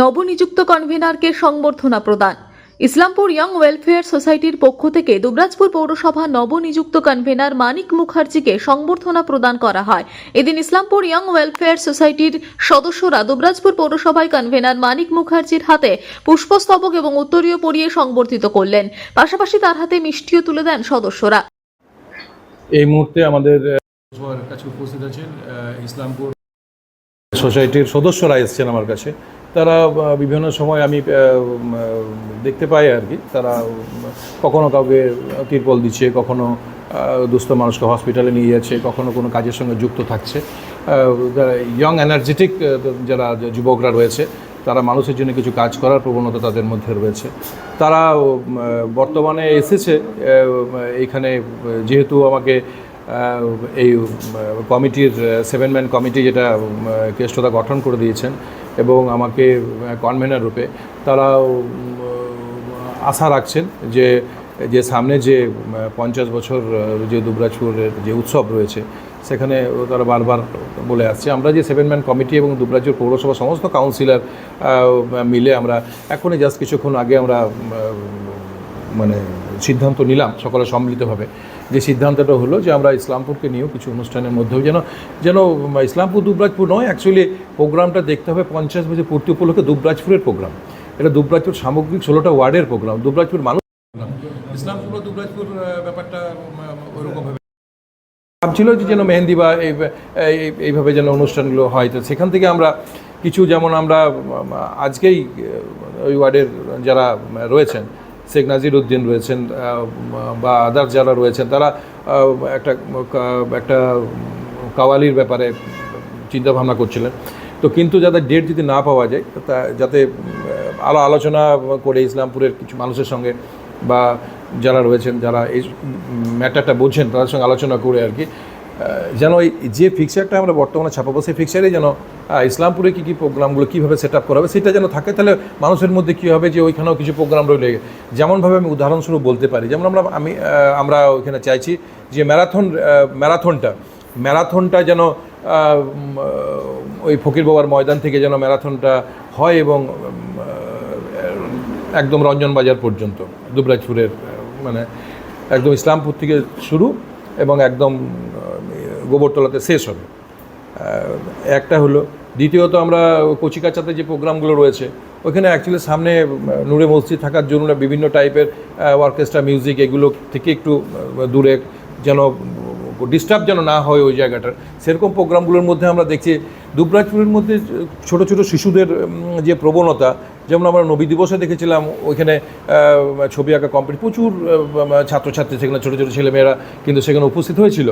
নবনিযুক্ত কনভেনারকে সংবর্ধনা প্রদান। ইসলামপুর ইয়ং ওয়েলফেয়ার সোসাইটির পক্ষ থেকে দুবরাজপুর পৌরসভা নবনিযুক্ত কনভেনার মানিক মুখার্জিকে সংবর্ধনা প্রদান করা হয়। এদিন ইসলামপুর ইয়ং ওয়েলফেয়ার সোসাইটির সদস্যরা দুবরাজপুর পৌরসভায় কনভেনার মানিক মুখার্জির হাতে পুষ্পস্তবক এবং উত্তরীয় পরিয়ে সংবর্ধিত করলেন। পাশাপাশি তার হাতে মিষ্টিও তুলে দেন সদস্যরা। এই মুহূর্তে আমাদের কাছে উপস্থিত আছেন ইসলামপুর সোসাইটির সদস্যরা এসছেন আমার কাছে। তারা বিভিন্ন সময় আমি দেখতে পাই আর কি। তারা কখনো কাউকে তিরপল দিচ্ছে কখনো দুস্থ মানুষকে হসপিটালে নিয়ে যাচ্ছে কখনো কোনো কাজের সঙ্গে যুক্ত থাকছে। ইয়ং এনার্জেটিক যারা যুবকরা রয়েছে তারা মানুষের জন্য কিছু কাজ করার প্রবণতা তাদের মধ্যে রয়েছে। তারা বর্তমানে এসেছে আহ, এইখানে যেহেতু আমাকে এই কমিটির সেভেন ম্যান কমিটি যেটা কেষ্টতা গঠন করে দিয়েছেন এবং আমাকে কনভেনার রূপে তারা আশা রাখছেন যে যে সামনে যে পঞ্চাশ বছর যে দুবরাজপুরের যে উৎসব রয়েছে, সেখানে তারা বারবার বলে আসছে। আমরা যে সেভেন ম্যান কমিটি এবং দুবরাজপুর পৌরসভা সমস্ত কাউন্সিলর মিলে আমরা এখনই জাস্ট কিছুক্ষণ আগে আমরা মানে সিদ্ধান্ত নিলাম সকলে সম্মিলিতভাবে। যে সিদ্ধান্তটা হলো যে আমরা ইসলামপুরকে নিয়েও কিছু অনুষ্ঠানের মধ্যেও যেন যেন ইসলামপুর দুবরাজপুর নয় অ্যাকচুয়ালি প্রোগ্রামটা দেখতে হবে পঞ্চাশ বছর পূর্তি উপলক্ষে দুবরাজপুরের প্রোগ্রাম। এটা দুবরাজপুর সামগ্রিক ষোলোটা ওয়ার্ডের প্রোগ্রাম, দুবরাজপুর মানুষ ইসলামপুর দুবরাজপুর ব্যাপারটা ভাবছিল যে যেন মেহেন্দি বা এই, এই- এইভাবে যেন অনুষ্ঠানগুলো হয়। তো সেখান থেকে আমরা কিছু যেমন আমরা আজকেই ওই ওয়ার্ডের যারা রয়েছেন শেখ নাজির উদ্দিন রয়েছেন বা আদার যারা রয়েছেন, তারা একটা একটা কাওয়ালির ব্যাপারে চিন্তা ভাবনা করছিলেন। তো কিন্তু যাতে ডেট যদি না পাওয়া যায়, তা যাতে আরও আলোচনা করে ইসলামপুরের কিছু মানুষের সঙ্গে বা যারা রয়েছেন, যারা এই ম্যাটারটা বোঝেন তাদের সঙ্গে আলোচনা করে আর কি যেন যে ফিক্সারটা আমরা বর্তমানে ছাপাবো, সেই ফিক্সারে যেন ইসলামপুরে কী কী প্রোগ্রামগুলো কীভাবে সেট আপ করা হবে, সেটা যেন থাকে, তাহলে মানুষের মধ্যে কী হবে যে ওইখানেও কিছু প্রোগ্রাম রইলে। যেমনভাবে আমি উদাহরণস্বরূপ বলতে পারি, যেমন আমরা, আমি আমরা ওইখানে চাইছি যে ম্যারাথন ম্যারাথনটা ম্যারাথনটা যেন ওই ফকির বাবার ময়দান থেকে যেন ম্যারাথনটা হয় এবং একদম রঞ্জন বাজার পর্যন্ত, দুবরাজপুরের মানে একদম ইসলামপুর থেকে শুরু এবং একদম গোবরতলাতে শেষ হবে। একটা হলো। দ্বিতীয়ত আমরা কচিকাচাতে যে প্রোগ্রামগুলো রয়েছে, ওইখানে অ্যাকচুয়ালি সামনে নূরে মসজিদ থাকার জন্য বিভিন্ন টাইপের অর্কেস্ট্রা মিউজিক এগুলো থেকে একটু দূরে যেন ডিস্টার্ব যেন না হয় ওই জায়গাটার। সেরকম প্রোগ্রামগুলোর মধ্যে আমরা দেখছি, দুবরাজপুরের মধ্যে ছোট ছোট শিশুদের যে প্রবণতা যেমন আমরা নবী দিবসে দেখেছিলাম, ওইখানে ছবি আঁকা কম্পিটি প্রচুর ছাত্রছাত্রী, সেখানে ছোটো ছোটো ছেলেমেয়েরা কিন্তু সেখানে উপস্থিত হয়েছিল।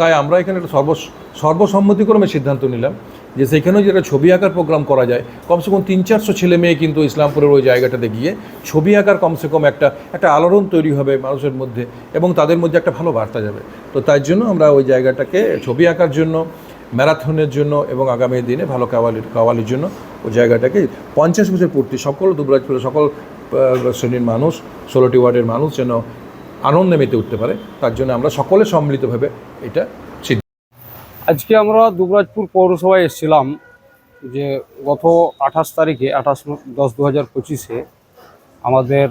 তাই আমরা এখানে একটা সর্ব সর্বসম্মতিক্রমে সিদ্ধান্ত নিলাম যে সেখানেও যেটা ছবি আঁকার প্রোগ্রাম করা যায়, কমসে কম তিন চারশো ছেলে মেয়ে কিন্তু ইসলামপুরের ওই জায়গাটাতে গিয়ে ছবি আঁকার কমসে কম একটা একটা আলোড়ন তৈরি হবে মানুষের মধ্যে এবং তাদের মধ্যে একটা ভালো বার্তা যাবে। তো তাই জন্য আমরা ওই জায়গাটাকে ছবি আঁকার জন্য ম্যারাথনের জন্য এবং আগামী দিনে ভালো কাওয়ালির কাওয়ালির জন্য ওই জায়গাটাকে পঞ্চাশ বছর পূর্তি সকল দুবরাজপুরের সকল শ্রেণির মানুষ, ষোলোটি ওয়ার্ডের মানুষ যেন আনন্দে মেতে উঠতে পারে, তার জন্য আমরা সকলে সম্মিলিতভাবে এটা আজকে আমরা দুবরাজপুর পৌরসভায় এসেছিলাম যে গত আঠাশ তারিখে, আঠাশ দশ দু হাজার পঁচিশে আমাদের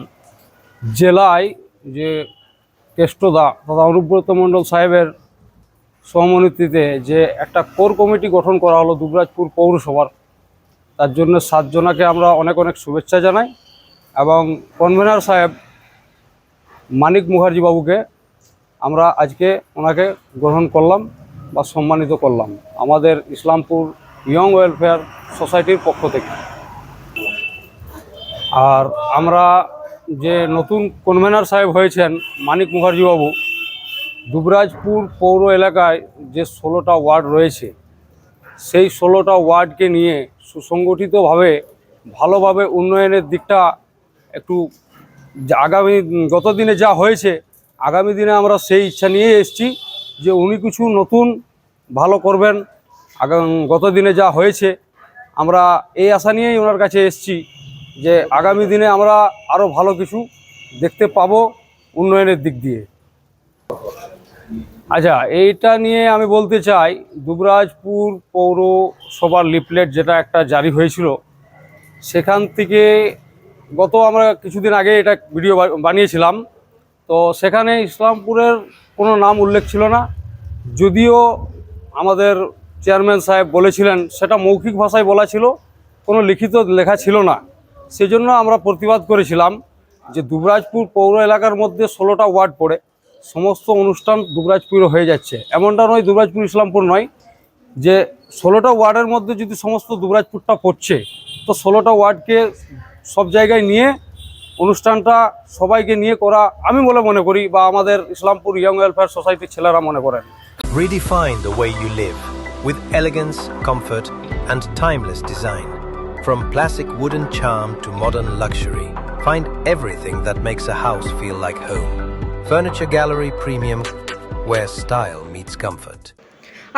জেলায় যে কেষ্টদা তথা অনুব্রত মণ্ডল সাহেবের সহমনীতিতে যে একটা কোর কমিটি গঠন করা হলো দুবরাজপুর পৌরসভার, তার জন্য সাতজনাকে আমরা অনেক অনেক শুভেচ্ছা জানাই এবং কনভেনার সাহেব মানিক মুখার্জি বাবুকে আমরা আজকে ওনাকে গ্রহণ করলাম বা সম্মানিত করলাম আমাদের ইসলামপুর ইয়ং ওয়েলফেয়ার সোসাইটির পক্ষ থেকে। আর আমরা যে নতুন কনভেনার সাহেব হয়েছেন মানিক মুখার্জি বাবু দুবরাজপুর পৌর এলাকায় যে ষোলোটা ওয়ার্ড রয়েছে, সেই ষোলোটা ওয়ার্ডকে নিয়ে সুসংগঠিতভাবে, ভালোভাবে উন্নয়নের দিকটা একটু আগামী গত দিনে যা হয়েছে, আগামী দিনে আমরা সেই ইচ্ছা নিয়ে এসেছি যে উনি কিছু নতুন ভালো করবেন। আগাম, গত দিনে যা হয়েছে, আমরা এই আশা নিয়েই ওনার কাছে এসেছি যে আগামী দিনে আমরা আরও ভালো কিছু দেখতে পাবো উন্নয়নের দিক দিয়ে। আচ্ছা এইটা নিয়ে আমি বলতে চাই, দুবরাজপুর পৌরসভার লিফলেট যেটা একটা জারি হয়েছিল, সেখান থেকে গত আমরা কিছুদিন আগে এটা ভিডিও বানিয়েছিলাম। তো সেখানে ইসলামপুরের কোনো নাম উল্লেখ ছিল না। যদিও আমাদের চেয়ারম্যান সাহেব বলেছিলেন, সেটা মৌখিক ভাষায় বলা ছিল, কোনো লিখিত লেখা ছিল না। সেজন্য আমরা প্রতিবাদ করেছিলাম যে দুবরাজপুর পৌর এলাকার মধ্যে ষোলোটা ওয়ার্ড পড়ে। সমস্ত অনুষ্ঠান দুবরাজপুরে হয়ে যাচ্ছে এমনটা নয় দুবরাজপুর ইসলামপুর নয় যে ষোলোটা ওয়ার্ডের মধ্যে যদি সমস্ত দুবরাজপুরটা পড়ছে তো ষোলোটা ওয়ার্ডকে সব জায়গায় নিয়ে অনুষ্ঠানটা সবাইকে নিয়ে করা আমি বলে মনে করি বা আমাদের ইসলামপুর ইয়ং ওয়েলফেয়ার সোসাইটির ছেলেরা মনে করেন Redefine the way you live with elegance, comfort, and timeless design. From classic wooden charm to modern luxury, find everything that makes a house feel like home. Furniture Gallery Premium, where style meets comfort.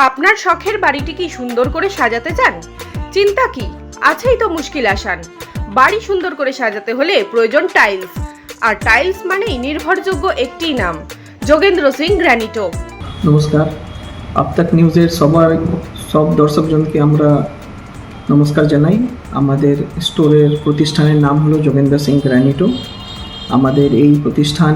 আপনার শখের বাড়িটি কি সুন্দর করে সাজাতে চান? চিন্তা কি? আছেই তো মুশকিল আসান। বাড়ি সুন্দর করে সাজাতে হলে প্রয়োজন টাইলস আর টাইলস মানেই নির্ভরযোগ্য একটি নাম। যোগেন্দ্র সিং গ্র্যানিটো। নমস্কার। আপতাক নিউজের সবার সব দর্শকজনকে আমরা নমস্কার জানাই। আমাদের স্টোরের প্রতিষ্ঠানের নাম হলো যোগেন্দ্র সিং গ্র্যানিটো। আমাদের এই প্রতিষ্ঠান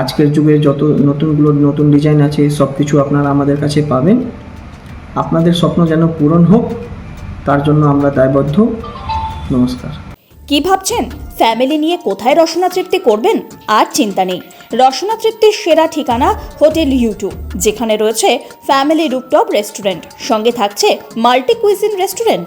আজকের যুগে যত নতুনগুলো, নতুন ডিজাইন আছে সব কিছু আপনারা আমাদের কাছে পাবেন। আপনাদের স্বপ্ন যেন পূরণ হোক, তার জন্য আমরা দায়বদ্ধ। নমস্কার। কি ভাবছেন? ফ্যামিলি নিয়ে কোথায় রসনা তৃপ্তি করবেন? আর চিন্তা নেই। রসনা তৃপ্তির সেরা ঠিকানা হোটেল ইউটিউব, যেখানে রয়েছে ফ্যামিলি রুপটপ রেস্টুরেন্ট সঙ্গে থাকছে multi cuisine restaurant